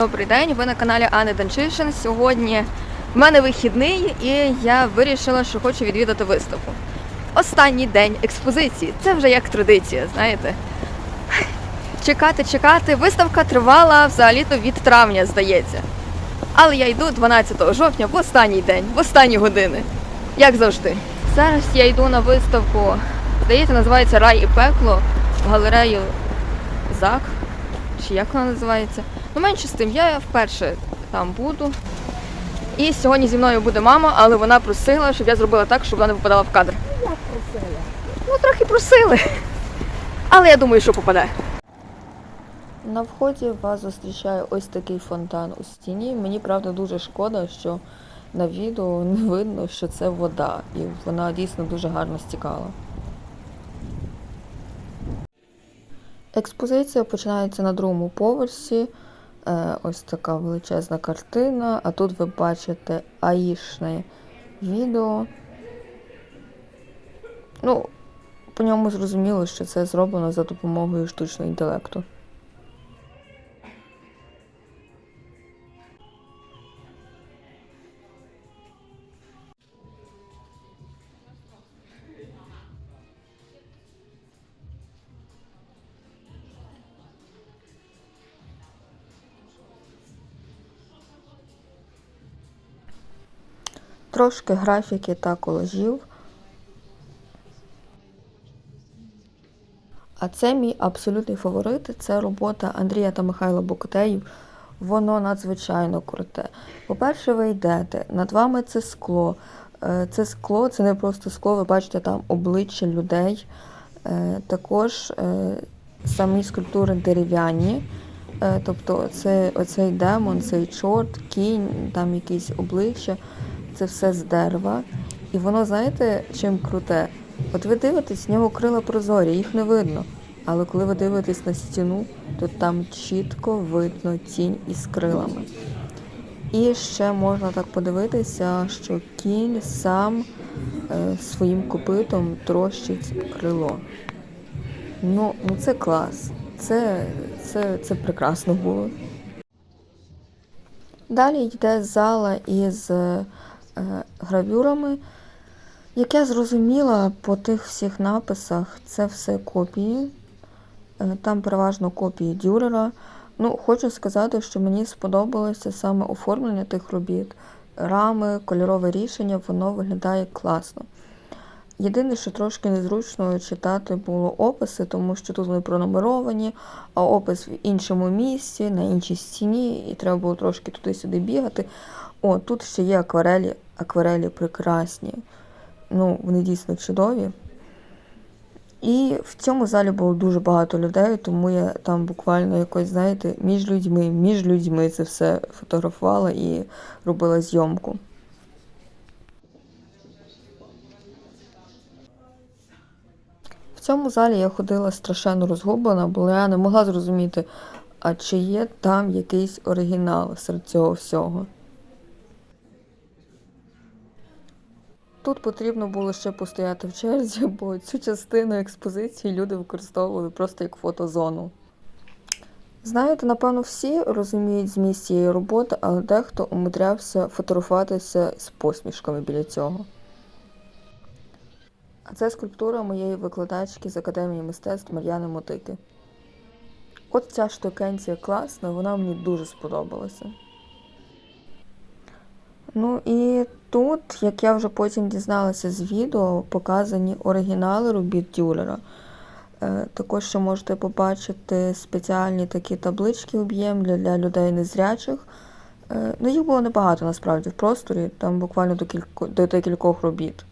Добрий день, ви на каналі Ани Данчишин. Сьогодні в мене вихідний і я вирішила, що хочу відвідати виставку. Останній день експозиції. Це вже як традиція, знаєте. Чекати, чекати. Виставка тривала взагалі-то від травня, здається. Але я йду 12 жовтня в останній день, в останні години. Як завжди. Зараз я йду на виставку, здається, називається Рай і пекло в галерею ЗАК. Чи як вона називається? Ну, менше з тим, я вперше там буду. І сьогодні зі мною буде мама, але вона просила, щоб я зробила так, щоб вона не попадала в кадр. Як просила? Ну, трохи просили. Але я думаю, що попаде. На вході вас зустрічає ось такий фонтан у стіні. Мені правда дуже шкода, що на відео не видно, що це вода, і вона дійсно дуже гарно стікала. Експозиція починається на другому поверсі. Е, ось така величезна картина. А тут ви бачите аїшне відео. Ну, по ньому зрозуміло, що це зроблено за допомогою штучного інтелекту. Трошки графіки та колажів. А це мій абсолютний фаворит. Це робота Андрія та Михайла Бокотеїв. Воно надзвичайно круте. По-перше, ви йдете, над вами це скло. Е, Це скло, це не просто скло, ви бачите там обличчя людей. Е, Також е, самі скульптури дерев'яні. Е, Тобто це оцей демон, цей чорт, кінь, там якісь обличчя, це все з дерева. І воно, знаєте, чим круте? От ви дивитесь, в нього крила прозорі, їх не видно. Але коли ви дивитесь на стіну, то там чітко видно тінь із крилами. І ще можна так подивитися, що кінь сам е, своїм копитом трощить крило. Ну, ну це клас. Це, це, це прекрасно було. Далі йде зала із е, гравюрами. Як я зрозуміла по тих всіх написах, це все копії. Е, Там переважно копії Дюрера. Ну, хочу сказати, що мені сподобалося саме оформлення тих робіт. Рами, кольорове рішення, воно виглядає класно. Єдине, що трошки незручно читати було описи, тому що тут вони пронумеровані, а опис в іншому місці, на іншій стіні, і треба було трошки туди-сюди бігати. О, тут ще є акварелі, акварелі прекрасні. Ну, вони дійсно чудові. І в цьому залі було дуже багато людей, тому я там буквально якось, знаєте, між людьми, між людьми це все фотографувала і робила зйомку. В цьому залі я ходила страшенно розгублена, бо я не могла зрозуміти, а чи є там якийсь оригінал серед цього всього. Тут потрібно було ще постояти в черзі, бо цю частину експозиції люди використовували просто як фотозону. Знаєте, напевно, всі розуміють зміст цієї роботи, але дехто умудрявся фотографуватися з посмішками біля цього. А це скульптура моєї викладачки з Академії мистецтв Мар'яни Мотики. От ця штукенція класна, вона мені дуже сподобалася. Ну і тут, як я вже потім дізналася з відео, показані оригінали робіт Дюлера. Е, Також ще можете побачити спеціальні такі таблички об'ємні для людей незрячих. Е, Ну, їх було небагато насправді в просторі, там буквально до, кілько, до декількох робіт.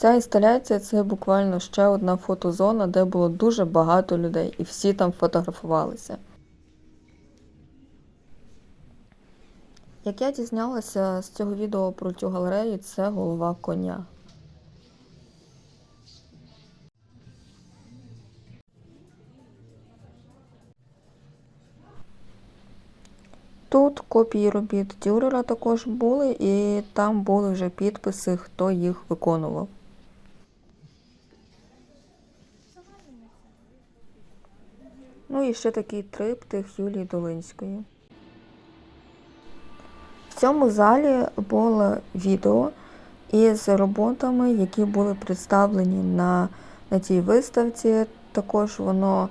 Ця інсталяція це буквально ще одна фотозона, де було дуже багато людей, і всі там фотографувалися. Як я дізналася з цього відео про цю галерею, це голова коня. Тут копії робіт Дюрера також були, і там були вже підписи, хто їх виконував. Ну і ще такий триптих Юлії Долинської. В цьому залі було відео із роботами, які були представлені на, на цій виставці. Також воно,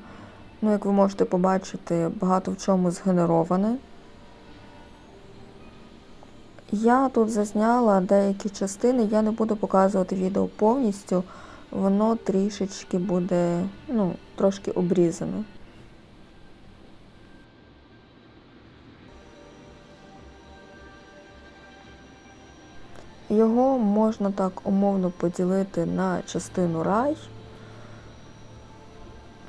ну, як ви можете побачити, багато в чому згенероване. Я тут зазняла деякі частини, я не буду показувати відео повністю, воно трішечки буде, ну, трошки обрізане. Його можна так умовно поділити на частину рай.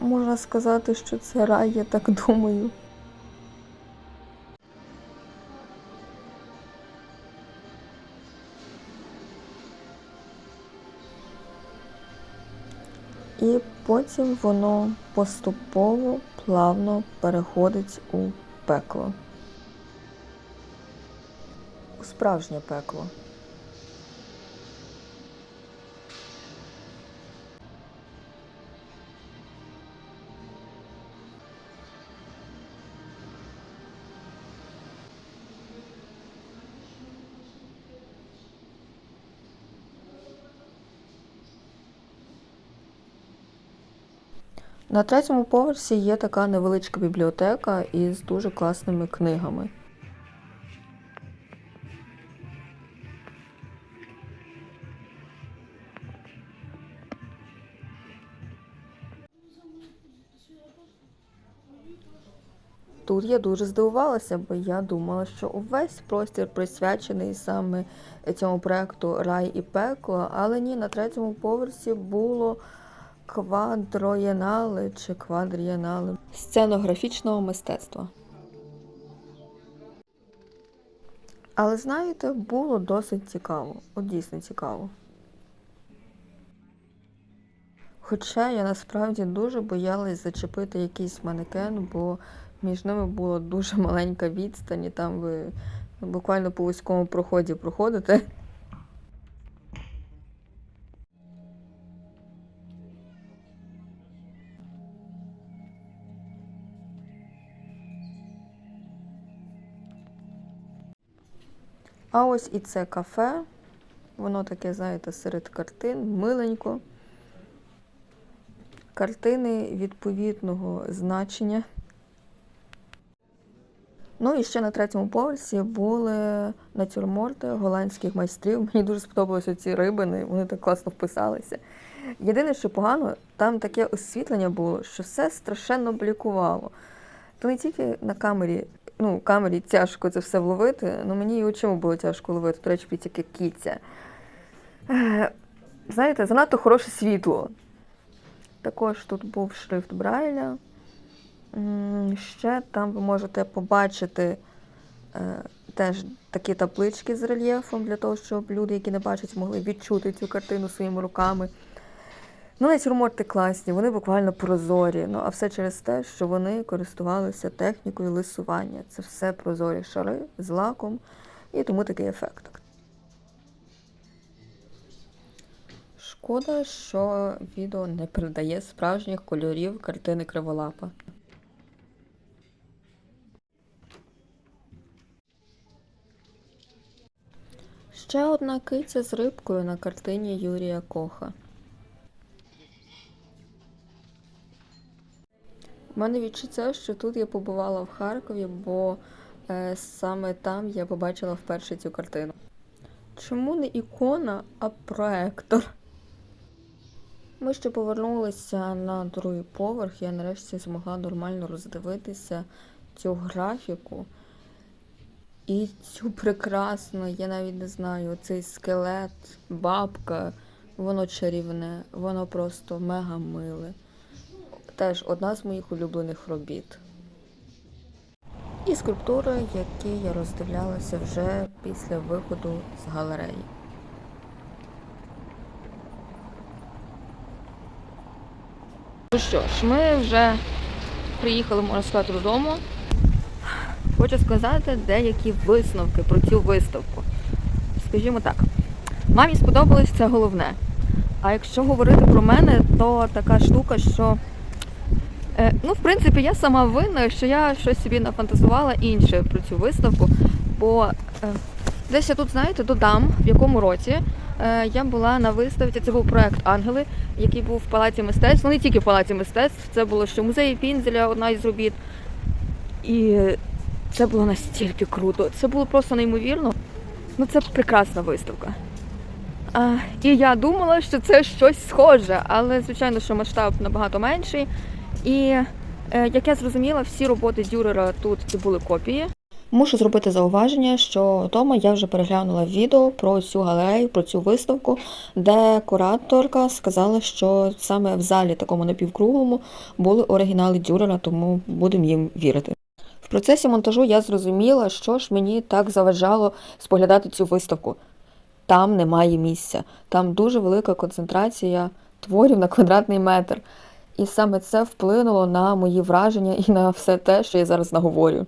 Можна сказати, що це рай, я так думаю. І потім воно поступово, плавно переходить у пекло. У справжнє пекло. На третьому поверсі є така невеличка бібліотека із дуже класними книгами. Тут я дуже здивувалася, бо я думала, що увесь простір присвячений саме цьому проекту Рай і пекло, але ні, на третьому поверсі було квадроєнали чи квадрієнали сценографічного мистецтва. Але знаєте, було досить цікаво, от дійсно цікаво. Хоча я насправді дуже боялась зачепити якийсь манекен, бо між ними була дуже маленька відстань, і там ви буквально по вузькому проході проходите. А ось і це кафе. Воно таке, знаєте, серед картин, миленько. Картини відповідного значення. Ну і ще на третьому поверсі були натюрморти голландських майстрів. Мені дуже сподобалися ці рибини, вони так класно вписалися. Єдине, що погано, там таке освітлення було, що все страшенно блікувало. То не тільки на камері, ну, камері тяжко це все вловити, але мені і очима було тяжко ловити, до речі, яке кіця. Е, Знаєте, занадто хороше світло. Також тут був шрифт Брайля. Ще там ви можете побачити е, теж такі таблички з рельєфом для того, щоб люди, які не бачать, могли відчути цю картину своїми руками. Ну, натюрморти класні, вони буквально прозорі. Ну, а все через те, що вони користувалися технікою лисування. Це все прозорі шари з лаком, і тому такий ефект. Шкода, що відео не передає справжніх кольорів картини Криволапа. Ще одна киця з рибкою на картині Юрія Коха. У мене відчуття, що тут я побувала в Харкові, бо е, саме там я побачила вперше цю картину. Чому не ікона, а проектор? Ми ще повернулися на другий поверх, я нарешті змогла нормально роздивитися цю графіку. І цю прекрасну, я навіть не знаю, цей скелет, бабка, воно чарівне, воно просто мега миле. Теж одна з моїх улюблених робіт. І скульптури, які я роздивлялася вже після виходу з галереї. Ну що ж, ми вже приїхали, можна сказати, додому. Хочу сказати деякі висновки про цю виставку. Скажімо так, мамі сподобалось це головне. А якщо говорити про мене, то така штука, що ну, в принципі, я сама винна, що я щось собі нафантазувала інше про цю виставку. Бо е, десь я тут, знаєте, додам, в якому році е, я була на виставці. Це був проект Ангели, який був в Палаці мистецтв. Ну, не тільки в Палаці мистецтв, це було в музеї Пінзеля, одна із робіт. І це було настільки круто. Це було просто неймовірно. Ну, це прекрасна виставка. А, і я думала, що це щось схоже, але звичайно, що масштаб набагато менший. І е, як я зрозуміла, всі роботи Дюрера тут це були копії. Мушу зробити зауваження, що вдома я вже переглянула відео про цю галерею, про цю виставку, де кураторка сказала, що саме в залі такому напівкруглому були оригінали Дюрера, тому будемо їм вірити. В процесі монтажу я зрозуміла, що ж мені так заважало споглядати цю виставку. Там немає місця, там дуже велика концентрація творів на квадратний метр. І саме це вплинуло на мої враження і на все те, що я зараз наговорю.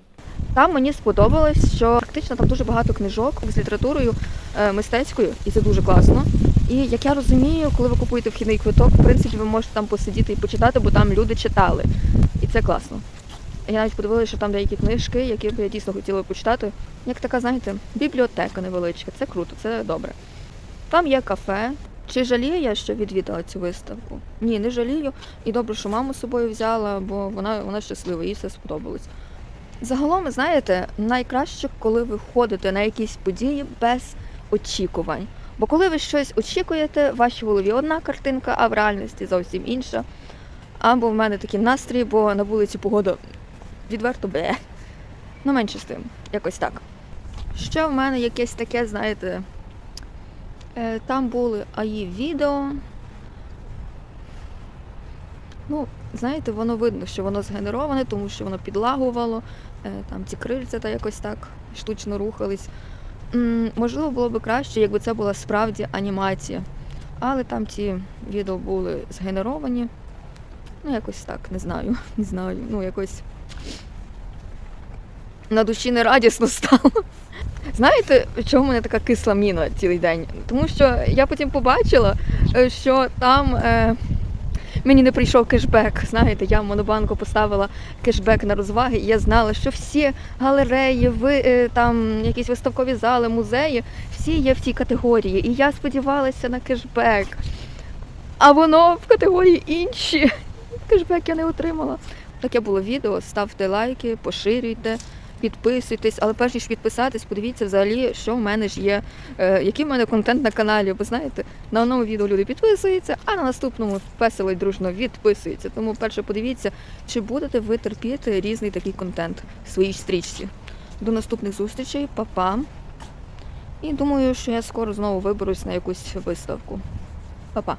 Там мені сподобалось, що практично там дуже багато книжок з літературою е, мистецькою, і це дуже класно. І як я розумію, коли ви купуєте вхідний квиток, в принципі, ви можете там посидіти і почитати, бо там люди читали. І це класно. Я навіть подивилася, що там деякі книжки, які б я дійсно хотіла почитати. Як така, знаєте, бібліотека невеличка. Це круто, це добре. Там є кафе. Чи жалію я, що відвідала цю виставку? Ні, не жалію. І добре, що маму з собою взяла, бо вона, вона щаслива, їй все сподобалось. Загалом, знаєте, найкраще, коли ви ходите на якісь події без очікувань. Бо коли ви щось очікуєте, в вашій голові одна картинка, а в реальності зовсім інша. Або в мене такий настрій, бо на вулиці погода відверто бе. Ну, менше з тим, якось так. Ще в мене якесь таке, знаєте, там були АІ відео. Ну, знаєте, воно видно, що воно згенероване, тому що воно підлагувало, е, там ці крильця та якось так штучно рухались. Можливо, було б краще, якби це була справді анімація. Але там ці відео були згенеровані. Ну, якось так, не знаю. Не знаю. Ну, якось на душі не радісно стало. Знаєте, чому в мене така кисла міна цілий день? Тому що я потім побачила, е, що там е, мені не прийшов кешбек. Знаєте, я в монобанку поставила кешбек на розваги, і я знала, що всі галереї, ви, е, там якісь виставкові зали, музеї, всі є в цій категорії. І я сподівалася на кешбек. А воно в категорії інші. Кешбек я не отримала. Таке було відео. Ставте лайки, поширюйте, підписуйтесь. Але перш ніж підписатись, подивіться взагалі, що в мене ж є, е, який в мене контент на каналі. Бо знаєте, на одному відео люди підписуються, а на наступному весело і дружно відписуються. Тому перше подивіться, чи будете ви терпіти різний такий контент в своїй стрічці. До наступних зустрічей, па-па. І думаю, що я скоро знову виберусь на якусь виставку. Па-па.